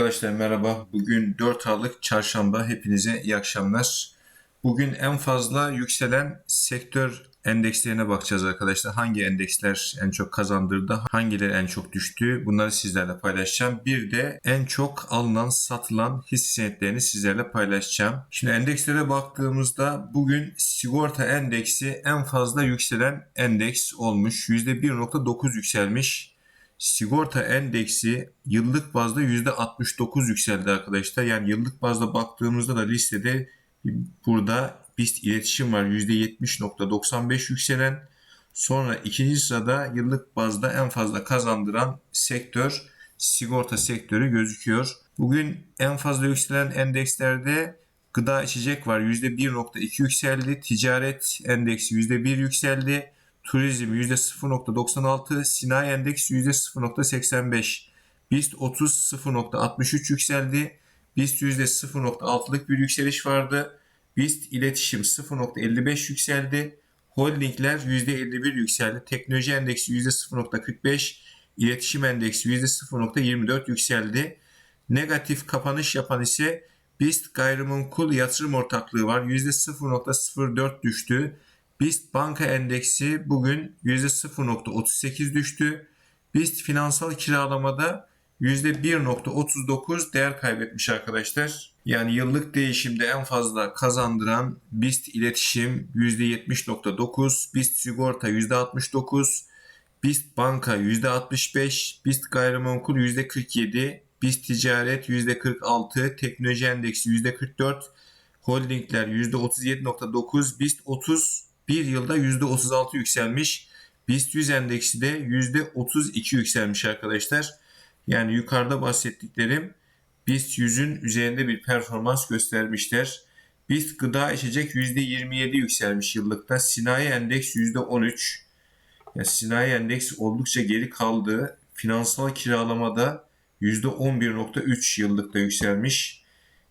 Arkadaşlar merhaba. Bugün 4 Aralık Çarşamba. Hepinize iyi akşamlar. Bugün en fazla yükselen sektör endekslerine bakacağız arkadaşlar. Hangi endeksler en çok kazandırdı, hangileri en çok düştü bunları sizlerle paylaşacağım. Bir de en çok alınan, satılan hisse senetlerini sizlerle paylaşacağım. Şimdi endekslere baktığımızda bugün sigorta endeksi en fazla yükselen endeks olmuş. %1.9 yükselmiş. Sigorta endeksi yıllık bazda %69 yükseldi arkadaşlar. Yani yıllık bazda baktığımızda da listede burada BIST iletişim var %70.95 yükselen. Sonra ikinci sırada yıllık bazda en fazla kazandıran sektör sigorta sektörü gözüküyor. Bugün en fazla yükselen endekslerde gıda içecek var %1.2 yükseldi. Ticaret endeksi %1 yükseldi. Turizm %0.96, Sinayi Endeks %0.85, BIST 30 0.63 yükseldi. BIST %0.6'lık bir yükseliş vardı. BIST iletişim 0.55 yükseldi. Holdingler %51 yükseldi. Teknoloji endeksi %0.45, iletişim endeksi %0.24 yükseldi. Negatif kapanış yapan ise BIST gayrimenkul yatırım ortaklığı var. %0.04 düştü. BIST banka endeksi bugün %0.38 düştü. BIST finansal kiralamada %1.39 değer kaybetmiş arkadaşlar. Yani yıllık değişimde en fazla kazandıran BIST iletişim %70.9, BIST sigorta %69, BIST banka %65, BIST gayrimenkul %47, BIST ticaret %46, teknoloji endeksi %44, holdingler %37.9, BIST 30 bir yılda %36 yükselmiş. BIST 100 endeksi de %32 yükselmiş arkadaşlar. Yani yukarıda bahsettiklerim BIST 100'ün üzerinde bir performans göstermişler. BIST gıda içecek %27 yükselmiş yıllıkta. Sinayi endeks %13. Yani sinayi endeks oldukça geri kaldı. Finansal kiralamada %11.3 yıllıkta yükselmiş.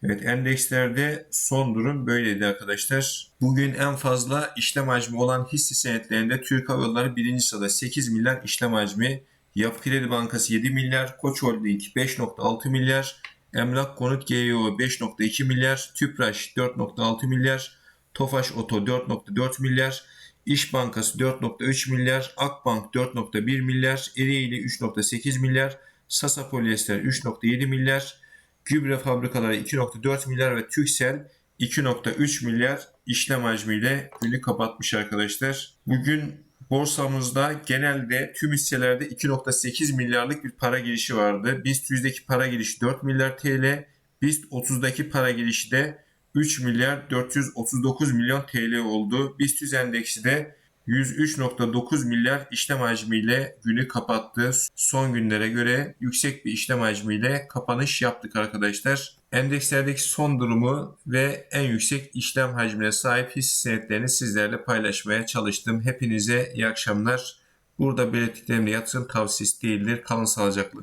Evet endekslerde son durum böyleydi arkadaşlar. Bugün en fazla işlem hacmi olan hisse senetlerinde Türk Hava Yolları birinci sırada 8 milyar işlem hacmi. Yapı Kredi Bankası 7 milyar, Koç Holding 5.6 milyar, Emlak Konut GEO 5.2 milyar, Tüpraş 4.6 milyar, Tofaş Oto 4.4 milyar, İş Bankası 4.3 milyar, Akbank 4.1 milyar, Ereğli 3.8 milyar, Sasa Polyester 3.7 milyar, Gübre fabrikaları 2.4 milyar ve Türksel 2.3 milyar işlem hacmiyle günü kapatmış arkadaşlar. Bugün borsamızda genelde tüm hisselerde 2.8 milyarlık bir para girişi vardı. BIST 100'deki para girişi 4 milyar TL. BIST 30'daki para girişi de 3 milyar 439 milyon TL oldu. BIST 100 endeksi de 103.9 milyar işlem hacmiyle günü kapattı. Son günlere göre yüksek bir işlem hacmiyle kapanış yaptık arkadaşlar. Endekslerdeki son durumu ve en yüksek işlem hacmine sahip hisse senetlerini sizlerle paylaşmaya çalıştım. Hepinize iyi akşamlar. Burada belirttiklerimde yatırım tavsiyesi değildir. Kalın sağlıcakla.